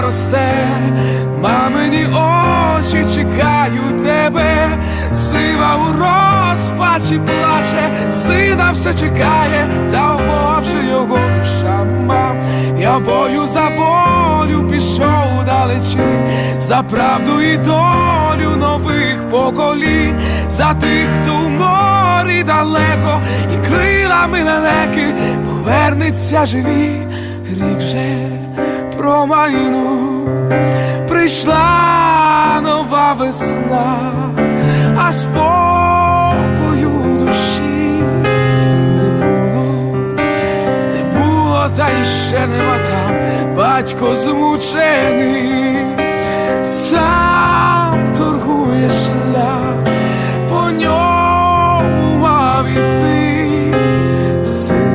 Росте, мамині очі чекають тебе, сива у розпачі плаче, сина все чекає, та вмовче його душа мам. Я бою за волю пішов далечі, за правду і долю нових поколінь, за тих, хто в морі далеко, і крилами лелеки повернеться живі, рік же промайну прийшла нова весна, а спокою душі не було, не було, та й ще нема там. Батько змучений, сам торгує шлях, по ньому мав іти син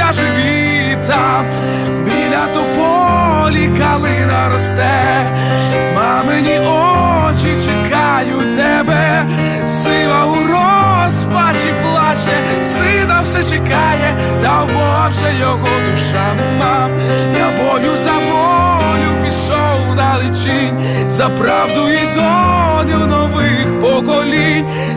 повернуться живі там, біля тополі калина росте, мамині очі чекають тебе, сила у розпачі плаче, сина все чекає, та вже його душа. Мам. Я бою за волю пішов далечінь, за правду і долю нових поколінь,